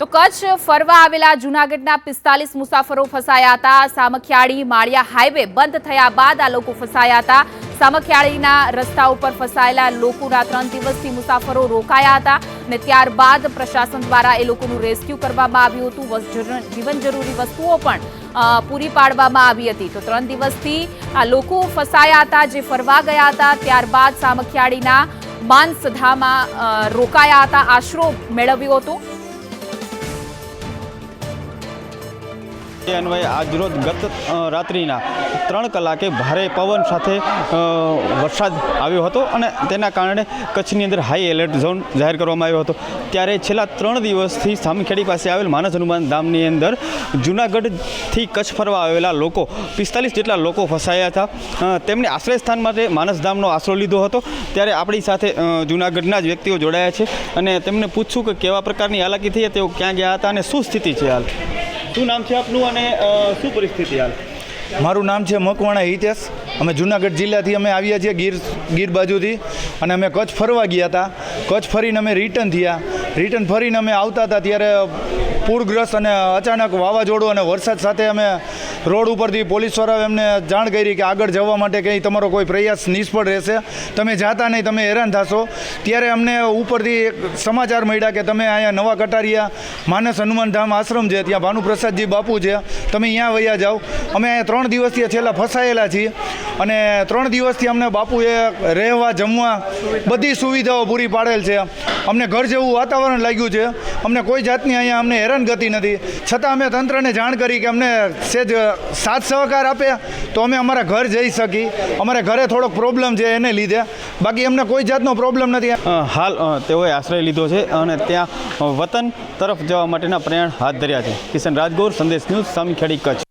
તો કચ્છ ફરવા આવેલા જૂનાગઢના પિસ્તાલીસ મુસાફરો ફસાયા હતા. સામખિયાળી માળિયા હાઈવે બંધ થયા બાદ આ લોકો ફસાયા હતા. સામખિયાળીના રસ્તા ઉપર ફસાયેલા લોકોના ત્રણ દિવસથી મુસાફરો રોકાયા હતા અને ત્યારબાદ પ્રશાસન દ્વારા એ લોકોનું રેસ્ક્યુ કરવામાં આવ્યું હતું. જીવન જરૂરી વસ્તુઓ પણ પૂરી પાડવામાં આવી હતી. તો ત્રણ દિવસથી આ લોકો ફસાયા હતા, જે ફરવા ગયા હતા. ત્યારબાદ સામખિયાળીના માનસધામાં રોકાયા હતા. આશરો મેળવ્યો હતો. તે અન્વયે આજરોજ ગત રાત્રિના ત્રણ કલાકે ભારે પવન સાથે વરસાદ આવ્યો હતો અને તેના કારણે કચ્છની અંદર હાઈ એલર્ટ ઝોન જાહેર કરવામાં આવ્યો હતો. ત્યારે છેલ્લા ત્રણ દિવસથી સામખેડી પાસે આવેલ માનસ હનુમાન ધામની અંદર જૂનાગઢથી કચ્છ ફરવા આવેલા લોકો, પિસ્તાલીસ જેટલા લોકો ફસાયા હતા. તેમણે આશ્રયસ્થાન માટે માનસ ધામનો આશરો લીધો હતો. ત્યારે આપણી સાથે જૂનાગઢના જ વ્યક્તિઓ જોડાયા છે અને તેમને પૂછશું કે કેવા પ્રકારની હાલાકી થઈ, તેઓ ક્યાં ગયા હતા અને શું સ્થિતિ છે હાલ? શું નામ છે આપનું અને શું પરિસ્થિતિ હાલ? મારું નામ છે મકવાણા હિતેશ. અમે જુનાગઢ જિલ્લાથી અમે આવ્યા છીએ ગીર ગીર બાજુથી. અને અમે કચ્છ ફરવા ગયા હતા. કચ્છ ફરીને અમે રિટર્ન થયા. રિટર્ન ફરીને અમે આવતા હતા ત્યારે પૂરગ્રસ્ત અને અચાનક વાવાઝોડું અને વરસાદ સાથે અમે રોડ ઉપરથી પોલીસવાળાઓ એમને જાણ કરી કે આગળ જવા માટે કંઈ તમારો કોઈ પ્રયાસ નિષ્ફળ રહેશે. તમે જાતા નહીં, તમે હેરાન થશો. ત્યારે અમને ઉપરથી એક સમાચાર મળ્યા કે તમે અહીંયા નવા કટારિયા, માનસ હનુમાન ધામ આશ્રમ છે, ત્યાં ભાનુપ્રસાદજી બાપુ છે. તમે અહીંયા વયા જાઓ. અમે અહીંયા ત્રણ દિવસથી છેલ્લા ફસાયેલા છીએ. અને ત્રણ દિવસથી અમને બાપુએ રહેવા, જમવા બધી સુવિધાઓ પૂરી પાડેલ છે. અમને ઘર જેવું વાતાવરણ લાગ્યું છે. અમને કોઈ જાતની અહીંયા અમને હેરાનગતિ નથી. છતાં અમે તંત્રને જાણ કરી કે અમને સેજ સાથ સહકાર આપે, તો અમે અમારા ઘર જઈ શકી. અમારા ઘરે થોડોક પ્રોબ્લેમ છે એને લીધે. બાકી અમને કોઈ જાતનો પ્રોબ્લેમ નથી. હાલ તેઓએ આશ્રય લીધો છે અને ત્યાં વતન તરફ જવા માટેના પ્રયાણ હાથ ધર્યા છે. કિશન રાજગોર, સંદેશ ન્યૂઝ સામખેડી કચ્છ.